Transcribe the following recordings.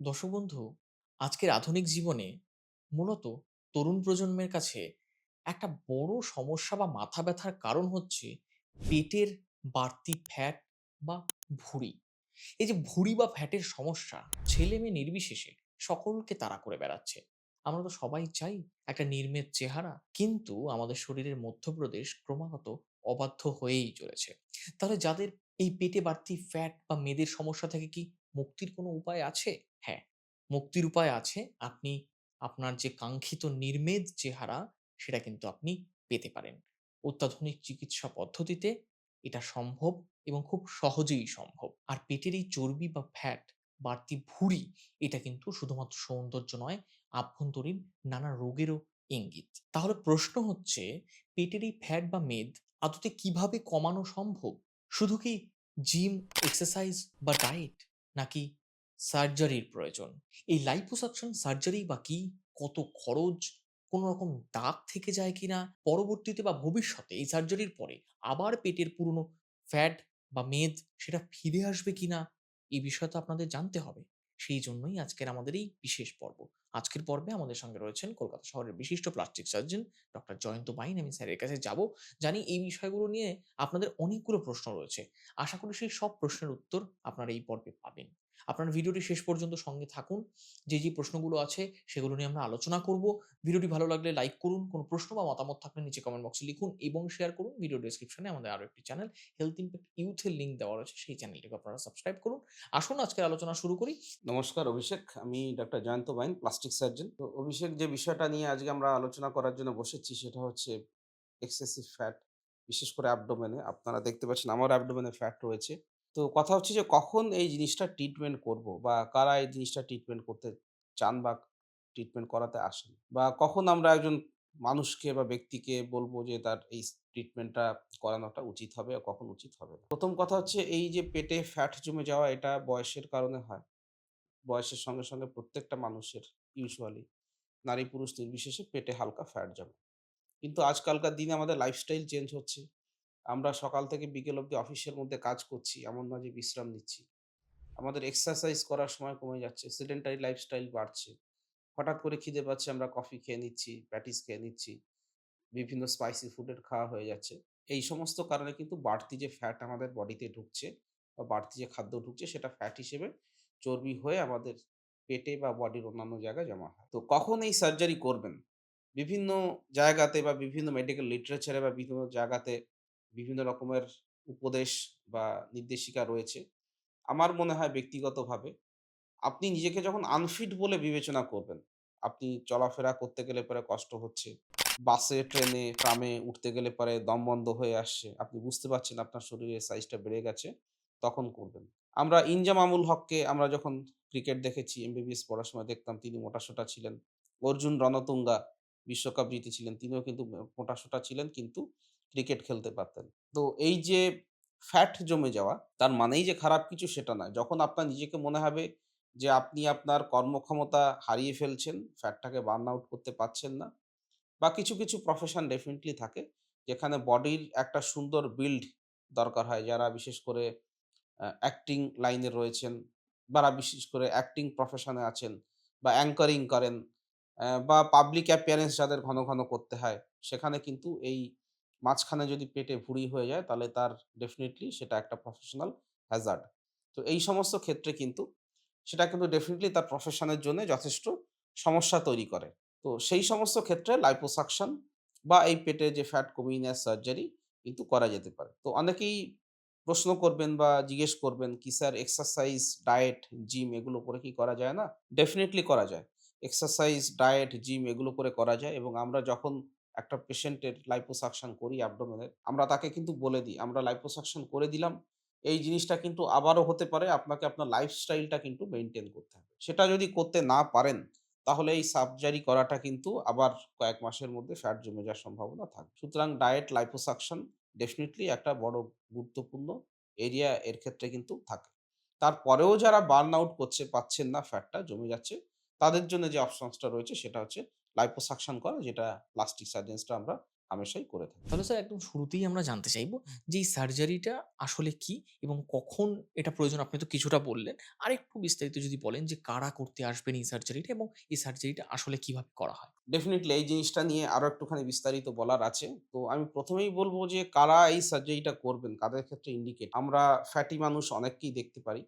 দর্শক বন্ধু আজকের আধুনিক জীবনে মূলত তরুণ প্রজন্মের কাছে একটা বড় সমস্যা বা মাথা ব্যথার কারণ হচ্ছে পেটের বাড়তি ফ্যাট বা ভুঁড়ি। এই যে ভুঁড়ি বা ফ্যাটের সমস্যা ছেলে মেয়ে নির্বিশেষে সকলকে তাড়া করে বেড়াচ্ছে। আমরা তো সবাই চাই একটা নির্মেদ চেহারা, কিন্তু আমাদের শরীরের মধ্যপ্রদেশ ক্রমাগত অবাধ্য হয়েই চলেছে। তাহলে যাদের এই পেটে বাড়তি ফ্যাট বা মেদের সমস্যা থেকে কি মুক্তির কোনো উপায় আছে? হ্যাঁ মুক্তির উপায় আছে। আপনি আপনার যে কাঙ্ক্ষিত নির্মেদ চেহারা, সেটা কিন্তু আপনি পেতে পারেন। অত্যাধুনিক চিকিৎসা পদ্ধতিতে এটা সম্ভব এবং খুব সহজেই সম্ভব। আর পেটের এই চর্বি বা ফ্যাট বাড়তি ভুঁড়ি, এটা কিন্তু শুধুমাত্র সৌন্দর্য নয়, আভ্যন্তরীণ নানা রোগেরও ইঙ্গিত। তাহলে প্রশ্ন হচ্ছে, পেটের এই ফ্যাট বা মেদ আদতে কীভাবে কমানো সম্ভব? শুধু কি জিম এক্সারসাইজ বা ডায়েট নাকি সার্জারির প্রয়োজন। এই লাইপোসাকশন সার্জারি বা কি? কত খরচ? কোনো রকম দাগ থেকে যায় কিনা পরবর্তীতে বা ভবিষ্যতে এই সার্জারির পরে আবার পেটের পুরনো ফ্যাট বা মেদ সেটা ফিরে আসবে কিনা এই তো আপনাদের জানতে হবে। সেই জন্যই আজকের আমাদের এই বিশেষ পর্ব। আজকের পর্বে আমাদের সঙ্গে রয়েছেন কলকাতা শহরের বিশিষ্ট plastic surgeon doctor Jayanta Bain. আমি স্যারের কাছে যাব, জানি এই বিষয়গুলো নিয়ে আপনাদের অনেকগুলো প্রশ্ন রয়েছে। আশা করি সেই সব প্রশ্নের উত্তর আপনারা এই পর্বে পাবেন। আপনার ভিডিওটি শেষ পর্যন্ত সঙ্গে থাকুন। যে যে প্রশ্নগুলো আছে সেগুলো নিয়ে আমরা আলোচনা করব। ভিডিওটি ভালো লাগলে লাইক করুন, কোনো প্রশ্ন বা মতামত থাকলে নিচে কমেন্ট বক্সে লিখুন এবং শেয়ার করুন। ভিডিও ডেসক্রিপশনে আমাদের আরও একটি চ্যানেল হেলথ ইম্প্যাক্ট ইউথের লিঙ্ক দেওয়া রয়েছে, সেই চ্যানেলটিকে আপনারা সাবস্ক্রাইব করুন। আসুন, আজকের আলোচনা শুরু করি। নমস্কার, অভিষেক। আমি doctor Jayanta Bain plastic surgeon তো অভিষেক, যে বিষয়টা নিয়ে আজকে আমরা আলোচনা করার জন্য বসেছি সেটা হচ্ছে এক্সেসিভ ফ্যাট বিশেষ করে অ্যাবডোমেনে আপনারা দেখতে পাচ্ছেন আমার অ্যাবডোমেনে ফ্যাট রয়েছে। তো কথা হচ্ছে যে কখন এই জিনিসটা ট্রিটমেন্ট করব বা কারা এই জিনিসটা ট্রিটমেন্ট করতে চান বা ট্রিটমেন্ট করাতে আসেন বা কখন আমরা একজন মানুষকে বা ব্যক্তিকে বলব যে তার এই ট্রিটমেন্টটা করানোটা উচিত হবে আর কখন উচিত হবে প্রথম কথা হচ্ছে এই যে পেটে ফ্যাট জমে যাওয়া এটা বয়সের কারণে হয় বয়সের সঙ্গে, সঙ্গে প্রত্যেকটা মানুষের ইউজুয়ালি নারী পুরুষ নির্বিশেষে পেটে হালকা ফ্যাট জমে। কিন্তু আজকালকার দিনে আমাদের লাইফস্টাইল চেঞ্জ হচ্ছে। আমরা সকাল থেকে বিকেল অবধি অফিসের মধ্যে কাজ করছি। এমন নয় যে বিশ্রাম নিচ্ছি। আমাদের এক্সারসাইজ করার সময় কমে যাচ্ছে। সেডেন্টারি লাইফস্টাইল বাড়ছে। হঠাৎ করে খিদে পাচ্ছে আমরা কফি খেয়ে নিচ্ছি, প্যাটিস খেয়ে নিচ্ছি। বিভিন্ন স্পাইসি ফুডের খাওয়া হয়ে যাচ্ছে। এই সমস্ত কারণে কিন্তু বাড়তি যে ফ্যাট আমাদের বডিতে ঢুকছে বা বাড়তি যে খাদ্য ঢুকছে সেটা ফ্যাট হিসেবে চর্বি হয়ে আমাদের পেটে বা বডির অন্যান্য জায়গায় জমা হয়। তো কখন এই সার্জারি করবেন? বিভিন্ন জায়গাতে বা বিভিন্ন মেডিকেল লিটারেচারে বা বিভিন্ন জায়গাতে বিভিন্ন রকমের উপদেশ বা নির্দেশিকা রয়েছে। আমার মনে হয় ব্যক্তিগতভাবে আপনি নিজেকে যখন আনফিট বলে বিবেচনা করবেন, আপনি চলাফেরা করতে গেলে পরে কষ্ট হচ্ছে। বাসে, ট্রেনে, ট্রামে উঠতে গেলে পরে দম বন্ধ হয়ে আসছে। আপনি বুঝতে পারছেন আপনার শরীরের সাইজটা বেড়ে গেছে, তখন করবেন। আমরা ইনজাম আমুল হককে আমরা যখন ক্রিকেট দেখেছি, এমবিবিএস পড়ার সময় দেখতাম তিনি মোটাসোটা ছিলেন। অর্জুন রণতুঙ্গা বিশ্বকাপ জিতেছিলেন। তিনিও কিন্তু মোটাসোটা ছিলেন কিন্তু ক্রিকেট খেলতে পারতেন। তো এই যে ফ্যাট জমে যাওয়া তার মানেই যে খারাপ কিছু সেটা নয়। যখন আপনার নিজেকে মনে হবে যে আপনি আপনার কর্মক্ষমতা হারিয়ে ফেলছেন, ফ্যাটটাকে বার্ন আউট করতে পারছেন না বা কিছু, কিছু প্রফেশন ডেফিনিটলি থাকে যেখানে বডির একটা সুন্দর বিল্ড দরকার হয়। যারা বিশেষ করে অ্যাক্টিং লাইনে রয়েছেন, যারা বিশেষ করে অ্যাক্টিং প্রফেশনে আছেন বা অ্যাঙ্কারিং করেন বা পাবলিক অ্যাপিয়ারেন্স যাদের ঘন, ঘন করতে হয়, সেখানে কিন্তু এই মাঝখানে যদি পেটে ভুঁড়ি হয়ে যায় তাহলে তার ডেফিনেটলি সেটা একটা প্রফেশনাল হ্যাজার্ড। তো এই সমস্ত ক্ষেত্রে কিন্তু সেটা কিন্তু ডেফিনেটলি তার প্রফেশনের জন্য যথেষ্ট সমস্যা তৈরি করে। তো সেই সমস্ত ক্ষেত্রে লাইপোসাকশন বা এই পেটে যে ফ্যাট কমিয়ে নেওয়ার সার্জারি কিন্তু করা যেতে পারে। তো অনেকেই প্রশ্ন করবেন বা জিজ্ঞেস করবেন, "কি স্যার এক্সারসাইজ, ডায়েট, জিম এগুলো করে কি করা যায় না?" ডেফিনেটলি করা যায়। এক্সারসাইজ, ডায়েট, জিম এগুলো করে করা যায় এবং আমরা যখন একটা পেশেন্টের লাইপোসাকশন করি অ্যাবডোমেনের, আমরা তাকে কিন্তু বলে দিই, "আমরা লাইপোসাকশন করে দিলাম। এই জিনিসটা কিন্তু আবারও হতে পারে। আপনাকে আপনার লাইফস্টাইলটা কিন্তু মেইনটেইন করতে হবে।" সেটা যদি করতে না পারেন তাহলে এই সার্জারি করাটা কিন্তু আবার কয়েক মাসের মধ্যে ফ্যাট জমে যাওয়ার সম্ভাবনা থাকে। সুতরাং ডায়েট, লাইপোসাকশন ডেফিনেটলি একটা বড় গুরুত্বপূর্ণ এরিয়া এর ক্ষেত্রে কিন্তু থাকে। তারপরেও যারা বার্ন আউট করছে, পাচ্ছেন না, ফ্যাটটা জমে যাচ্ছে, তাদের জন্য যে অপশনসটা রয়েছে সেটা হচ্ছে লাইপোসাকশন করা যেটা প্লাস্টিক সার্জেন্সটা আমরা হামেশাই করে থাকি। তাহলে স্যার একদম শুরুতেই আমরা জানতে চাইব যে এই সার্জারিটা আসলে কি এবং কখন এটা প্রয়োজন? আপনি তো কিছুটা বললেন। আর একটু বিস্তারিত যদি বলেন যে কারা করতে আসবেন এই সার্জারিটা এবং এই সার্জারিটা আসলে কীভাবে করা হয়? ডেফিনেটলি এই জিনিসটা নিয়ে আরও একটুখানি বিস্তারিত বলার আছে। তো আমি প্রথমেই বলব যে কারা এই সার্জারিটা করবেন, কাদের ক্ষেত্রে ইন্ডিকেট। আমরা ফ্যাটি মানুষ অনেককেই দেখতে পারি।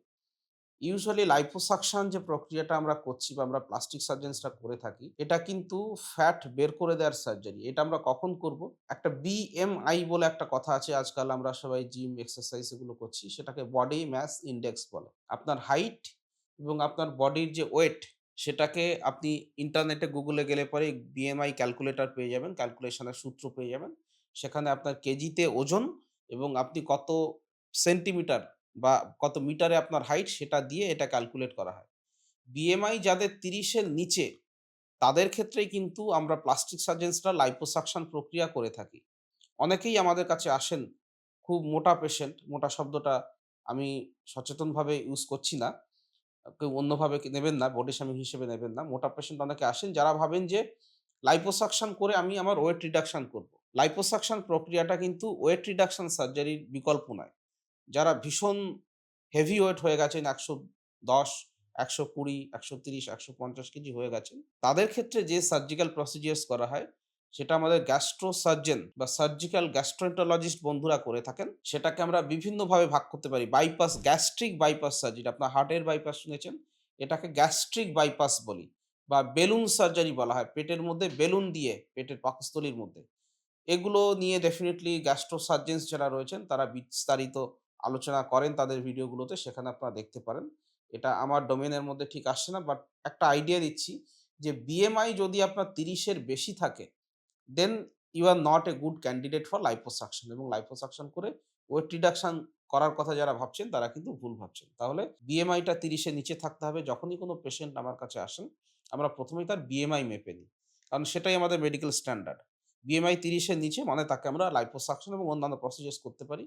ইউজুয়ালি লাইপোসাকশন যে প্রক্রিয়াটা আমরা করছি বা আমরা প্লাস্টিক সার্জেন্সটা করে থাকি, এটা কিন্তু ফ্যাট বের করে দেওয়ার সার্জারি। এটা আমরা কখন করব? একটা বিএমআই বলে একটা কথা আছে আজকাল আমরা সবাই জিম, এক্সারসাইজ এগুলো করছি। সেটাকে বডি মাস ইন্ডেক্স বলে। আপনার হাইট এবং আপনার বডির যে ওয়েট সেটাকে আপনি ইন্টারনেটে গুগলে গেলে পরে বিএমআই ক্যালকুলেটর পেয়ে যাবেন। ক্যালকুলেশনের সূত্র পেয়ে যাবেন। সেখানে আপনার কেজিতে ওজন এবং আপনি কত সেন্টিমিটার বা কত মিটারে আপনার হাইট সেটা দিয়ে এটা ক্যালকুলেট করা হয়। বিএমআই যাদের তিরিশের নিচে তাদের ক্ষেত্রেই কিন্তু আমরা প্লাস্টিক সার্জেন্সরা লাইপোসাকশন প্রক্রিয়া করে থাকি। অনেকেই আমাদের কাছে আসেন খুব মোটা পেশেন্ট, মোটা শব্দটা আমি সচেতনভাবে ইউজ করছি না। কেউ অন্যভাবে নেবেন না, বডি শেমিং হিসেবে নেবেন না। মোটা পেশেন্ট অনেকে আসেন যারা ভাবেন যে লাইপোসাকশন করে আমি আমার ওয়েট রিডাকশন করব। লাইপোসাকশন প্রক্রিয়াটা কিন্তু ওয়েট রিডাকশন সার্জারির বিকল্প নয়। যারা ভীষণ হেভি ওয়েট হয়ে গেছেন ১১০, ১২০, ১৩০, ১৫০ কেজি হয়ে গেছেন, তাদের ক্ষেত্রে যে সার্জিক্যাল প্রসিডিউরস করা হয়, সেটা আমাদের গ্যাস্ট্রো সার্জেন বা সার্জিক্যাল গ্যাস্ট্রোএন্টারোলজিস্ট বন্ধুরা করে থাকেন। সেটাকে আমরা বিভিন্নভাবে ভাগ করতে পারি। Bypass, gastric bypass surgery. আপনার হার্টের বাইপাস শুনেছেন? এটাকে গ্যাস্ট্রিক বাইপাস বলি বা বেলুন সার্জারি বলা হয়। পেটের মধ্যে বেলুন দিয়ে, পেটের পাকস্থলীর মধ্যে। এগুলো নিয়ে ডেফিনেটলি গ্যাস্ট্রো সার্জেন্স যারা রয়েছেন তারা বিস্তারিত আলোচনা করেন তাদের ভিডিওগুলোতে সেখানে আপনারা দেখতে পারেন। এটা আমার ডোমেনের মধ্যে ঠিক আসছে না বাট একটা আইডিয়া দিচ্ছি যে বিএমআই যদি আপনার তিরিশের বেশি থাকে then you are not a good candidate for liposuction এবং লাইপোসাকশন করে ওয়েট রিডাকশন করার কথা যারা ভাবছেন তারা কিন্তু ভুল ভাবছেন। তাহলে বিএমআইটা তিরিশের নিচে থাকতে হবে। যখনই কোনো পেশেন্ট আমার কাছে আসেন, আমরা প্রথমেই তার বিএমআই মেপে নিই। কারণ সেটাই আমাদের মেডিকেল স্ট্যান্ডার্ড। বিএমআই তিরিশের নিচে মানে তাকে আমরা লাইপোসাকশন এবং অন্যান্য প্রসিডিউরস করতে পারি।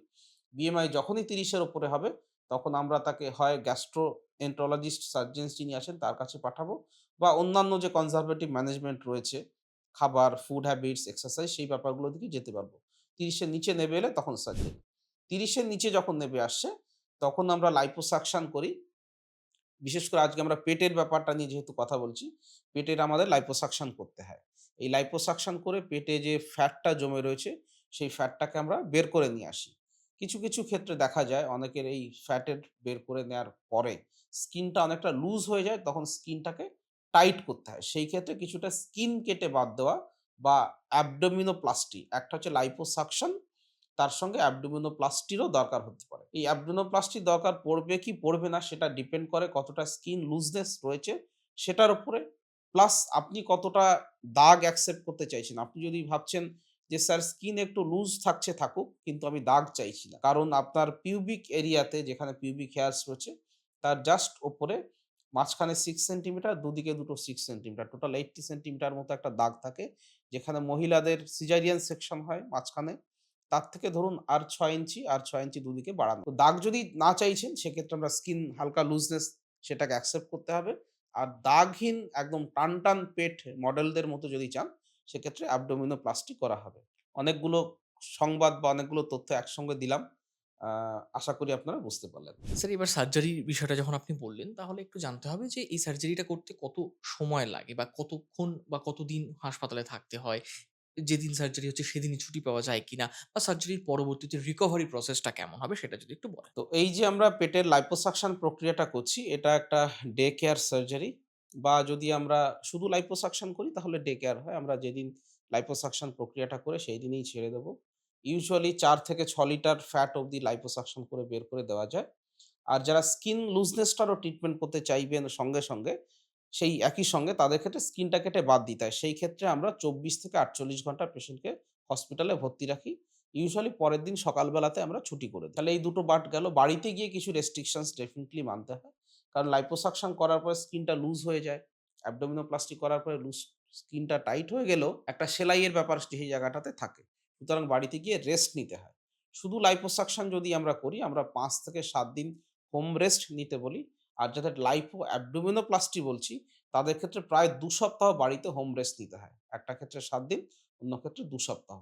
বিএমআই যখনই তিরিশের ওপরে হবে, তখন আমরা তাকে হয় গ্যাস্ট্রোএন্টারোলজিস্ট সার্জেন্স যিনি আছেন তার কাছে পাঠাবো বা অন্যান্য যে কনজারভেটিভ ম্যানেজমেন্ট রয়েছে, খাবার, ফুড হ্যাবিটস, এক্সারসাইজ সেই ব্যাপারগুলোর দিকে যেতে পারব। তিরিশের নিচে নেমে এলে তখন সার্জারি। তিরিশের নিচে যখন নেমে আসছে, তখন আমরা লাইপোসাকশন করি। বিশেষ করে আজকে আমরা পেটের ব্যাপারটা নিয়ে যেহেতু কথা বলছি, পেটের আমাদের লাইপোসাকশন করতে হয়। এই লাইপোসাকশন করে পেটে যে ফ্যাটটা জমে রয়েছে, সেই ফ্যাটটাকে আমরা বের করে নিয়ে আসি। কিছু, কিছু ক্ষেত্রে দেখা যায় অনেকের এই ফ্যাটের বের করে নেওয়ার পরে স্কিনটা অনেকটা লুজ হয়ে যায়, তখন স্কিনটাকে টাইট করতে হয়। সেই ক্ষেত্রে কিছুটা স্কিন কেটে বাদ দেওয়া বা অ্যাবডোমিনোপ্লাস্টি একটা হচ্ছে লাইপোসাকশন, তার সঙ্গে অ্যাবডোমিনোপ্লাস্টিরও দরকার হতে পারে। এই অ্যাবডোমিনোপ্লাস্টির দরকার পড়বে কি পড়বে না সেটা ডিপেন্ড করে কতটা স্কিন লুজনেস রয়েছে সেটার উপরে। প্লাস আপনি কতটা দাগ অ্যাকসেপ্ট করতে চাইছেন। আপনি যদি ভাবছেন যে স্যার স্কিন একটু লুজ থাকছে থাকুক, কিন্তু আমি দাগ চাইছি না। কারণ আপনার পিউবিক এরিয়াতে যেখানে পিউবিক হেয়ারস রয়েছে, তার জাস্ট ওপরে মাঝখানে 6 সেন্টিমিটার, দুদিকে দুটো 6 সেন্টিমিটার। টোটাল 80 সেন্টিমিটার মতো একটা দাগ থাকে। যেখানে মহিলাদের সিজারিয়ান সেকশন হয় মাঝখানে। তার থেকে ধরুন আর ৬ ইঞ্চি আর ৬ ইঞ্চি দুদিকে বাড়ানো। দাগ যদি না চাইছেন সেক্ষেত্রে আমরা স্কিন হালকা লুজনেস সেটাকে অ্যাকসেপ্ট করতে হবে। আর দাগহীন একদম টান, টান পেট মডেলদের মতো যদি চান, সেক্ষেত্রে অ্যাবডোমিনো প্লাস্টিক করা হবে। অনেকগুলো সংবাদ বা অনেকগুলো তথ্য একসঙ্গে দিলাম। আশা করি আপনারা বুঝতে পারলেন। স্যার এবার সার্জারির বিষয়টা যখন আপনি বললেন, তাহলে একটু জানতে হবে যে এই সার্জারিটা করতে কত সময় লাগে বা কতক্ষণ বা কতদিন হাসপাতালে থাকতে হয়? যেদিন সার্জারি হচ্ছে সেদিনই ছুটি পাওয়া যায় কিনা? বা সার্জারির পরবর্তীতে রিকভারি প্রসেসটা কেমন হবে সেটা যদি একটু বলেন? তো এই যে আমরা পেটের লাইপোসাকশন প্রক্রিয়াটা করছি, এটা একটা ডে কেয়ার সার্জারি বা যদি আমরা শুধু লাইপোসাকশন করি তাহলে ডে কেয়ার হয়। আমরা যেদিন লাইপোসাকশন প্রক্রিয়াটা করে সেই দিনই ছেড়ে দেব। ইউজুয়ালি চার থেকে ছ লিটার ফ্যাট অব্দি লাইপোসাকশন করে বের করে দেওয়া যায়। আর যারা স্কিন লুজনেসটারও ট্রিটমেন্ট করতে চাইবেন সঙ্গে, সঙ্গে সেই একই সঙ্গে তাদের ক্ষেত্রে স্কিনটা কেটে বাদ দিতে হয়। সেই ক্ষেত্রে আমরা ২৪ থেকে ৪৮ ঘণ্টা পেশেন্টকে হসপিটালে ভর্তি রাখি। ইউজুয়ালি পরের দিন সকালবেলাতে আমরা ছুটি করে দিই। তাহলে এই দুটো বাট গেল। বাড়িতে গিয়ে কিছু রেস্ট্রিকশনস ডেফিনিটলি মানতে হয়। কারণ লাইপোসাকশন করার পরে স্কিনটা লুজ হয়ে যায়। অ্যাবডোমিনোপ্লাস্টি করার পরে লুজ স্কিনটা টাইট হয়ে গেলেও একটা সেলাইয়ের ব্যাপার সেই জায়গাটাতে থাকে। সুতরাং বাড়িতে গিয়ে রেস্ট নিতে হয়। শুধু লাইপোসাকশন যদি আমরা করি, আমরা পাঁচ থেকে সাত দিন হোম রেস্ট নিতে বলি। আর যাদের লাইপো অ্যাবডোমিনোপ্লাস্টি বলছি তাদের ক্ষেত্রে প্রায় দু সপ্তাহ বাড়িতে হোম রেস্ট নিতে হয়। একটা ক্ষেত্রে সাত দিন, অন্য ক্ষেত্রে দু সপ্তাহ।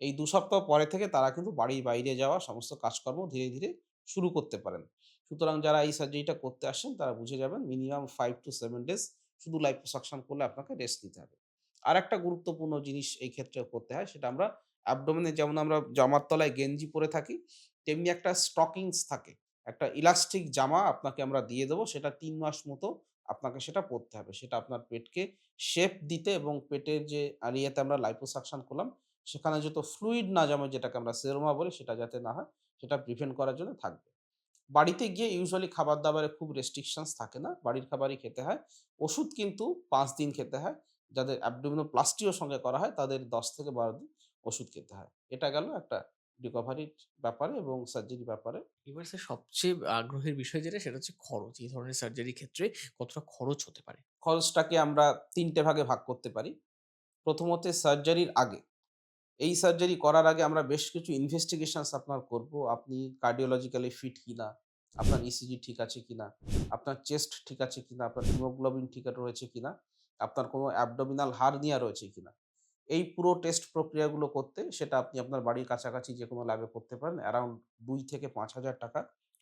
এই দু সপ্তাহ পরে থেকে তারা কিন্তু বাড়ির বাইরে যাওয়া সমস্ত কাজকর্ম ধীরে, ধীরে শুরু করতে পারেন। সুতরাং যারা এই সার্জারিটা করতে আসেন তারা বুঝে যাবেন minimum five to seven days শুধু লাইপোসাকশন করলে আপনাকে রেস্ট নিতে হবে। আর একটা গুরুত্বপূর্ণ জিনিস এই ক্ষেত্রে করতে হয় সেটা আমরা অ্যাবডোমেনে যেমন আমরা জামার তলায় গেঞ্জি পরে থাকি, তেমনি একটা স্টকিংস থাকে। একটা ইলাস্টিক জামা আপনাকে আমরা দিয়ে দেবো। সেটা তিন মাস মতো আপনাকে সেটা পরতে হবে। সেটা আপনার পেটকে শেপ দিতে এবং পেটের যে এরিয়াতে আমরা লাইপোসাকশন করলাম, সেখানে যত ফ্লুইড না জমে যেটাকে আমরা সেরোমা বলি সেটা যাতে না হয়, সেটা প্রিভেন্ট করার জন্য থাকবে। বাড়িতে গিয়ে ইউজুয়ালি খাবার-দাবারে খুব রেস্ট্রিকশনস থাকে না। বাড়ির খাবারই খেতে হয়। ওষুধ কিন্তু পাঁচ দিন খেতে হয়। যাদের অ্যাবডোমিনোপ্লাস্টিও সঙ্গে করা হয় তাদের ১০ থেকে ১২ দিন ওষুধ খেতে হয়। এটা গেল একটা রিকভারির ব্যাপারে এবং সার্জারির ব্যাপারে। এবার স্যার সবচেয়ে আগ্রহের বিষয় যেটা সেটা হচ্ছে খরচ। এই ধরনের সার্জারির ক্ষেত্রে কতটা খরচ হতে পারে? খরচটাকে আমরা তিনটে ভাগে ভাগ করতে পারি। প্রথমত সার্জারির আগে। এই সার্জারি করার আগে আমরা বেশ কিছু ইনভেস্টিগেশনস আপনার করব। আপনি কার্ডিওলজিক্যালি ফিট কিনা, আপনার ইসিজি ঠিক আছে কিনা, আপনার চেস্ট ঠিক আছে কিনা, আপনার হিমোগ্লোবিন ঠিক রয়েছে কিনা, আপনার কোনো অ্যাবডোমিনাল হার্নিয়া রয়েছে কিনা। এই পুরো টেস্ট প্রক্রিয়াগুলো করতে সেটা আপনি আপনার বাড়ির কাছাকাছি যে কোনো ল্যাবে করতে পারেন। অ্যারাউন্ড দুই থেকে ৳৫,০০০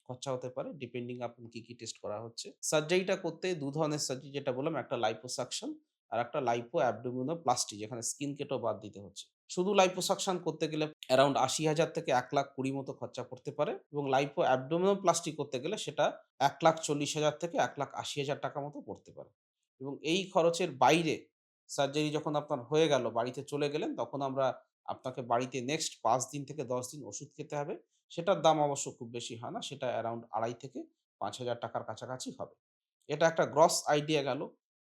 খরচা হতে পারে ডিপেন্ডিং আপন কি, কি টেস্ট করা হচ্ছে। সার্জারিটা করতে দু ধরনের সার্জারি যেটা বললাম একটা লাইপোসাকশন আর একটা লাইপো অ্যাবডোমিনোপ্লাস্টি যেখানে স্কিন কেটেও বাদ দিতে হচ্ছে। শুধু লাইপোসাকশন করতে গেলে অ্যারাউন্ড ৮০,০০০ থেকে এক লাখ কুড়ি মতো খরচা পড়তে পারে এবং লাইপো অ্যাবডোমিনোপ্লাস্টি করতে গেলে সেটা ১,৪০,০০০ থেকে ১,৮০,০০০ মতো পড়তে পারে এবং এই খরচের বাইরে সার্জারি যখন আপনার হয়ে গেল, বাড়িতে চলে গেলেন তখন আমরা আপনাকে বাড়িতে নেক্সট পাঁচ দিন থেকে ১০ দিন ওষুধ খেতে হবে। সেটার দাম অবশ্য খুব বেশি হয় না। সেটা অ্যারাউন্ড আড়াই থেকে পাঁচ হাজার টাকার কাছাকাছি হবে। এটা একটা গ্রস আইডিয়া গেল।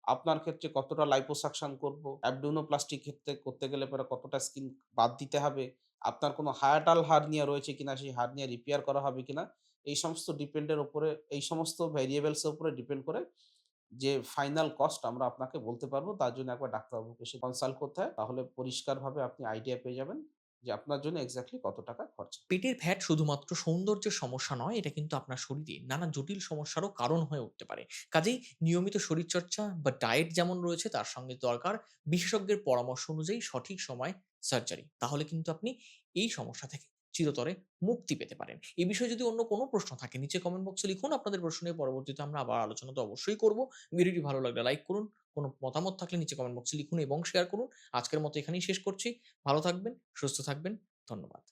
আপনার ক্ষেত্রে কতটা লাইপোসাকশন করব, অ্যাবডোমিনোপ্লাস্টি ক্ষেত্রে করতে গেলে পরে কতটা স্কিন বাদ দিতে হবে, আপনার কোনো হায়াটাল হার্নিয়া রয়েছে কিনা, সেই হার্নিয়া রিপেয়ার করা হবে কিনা, এই সমস্ত ডিপেন্ডের ওপরে এই সমস্ত ভেরিয়েবলস এর উপরে ডিপেন্ড করে যে ফাইনাল কস্ট আমরা আপনাকে বলতে পারব তার জন্য একবার ডাক্তারবাবুকে এসে কনসাল্ট করতে হয়। তাহলে পরিষ্কারভাবে আপনি আইডিয়া পেয়ে যাবেন যে আপনার জন্য এক্স্যাক্টলি কত টাকা খরচা। পেটের ফ্যাট শুধুমাত্র সৌন্দর্যের সমস্যা নয়, এটা কিন্তু আপনার শরীরে নানা জটিল সমস্যারও কারণ হয়ে উঠতে পারে। কাজেই নিয়মিত শরীরচর্চা বা ডায়েট যেমন রয়েছে তার সঙ্গে দরকার বিশেষজ্ঞের পরামর্শ অনুযায়ী সঠিক সময় সার্জারি। তাহলে কিন্তু আপনি এই সমস্যা থেকে চিরতরে মুক্তি পেতে পারেন। এ বিষয়ে যদি অন্য কোনো প্রশ্ন থাকে নিচে কমেন্ট বক্সে লিখুন। আপনাদের প্রশ্ন নিয়ে পরবর্তীতে আমরা আবার আলোচনা তো অবশ্যই করব। ভিডিওটি ভালো লাগলে লাইক করুন। কোনো মতামত থাকলে নিচে কমেন্ট বক্সে লিখুন এবং শেয়ার করুন। আজকের মতো এখানেই শেষ করছি। ভালো থাকবেন, সুস্থ থাকবেন। ধন্যবাদ।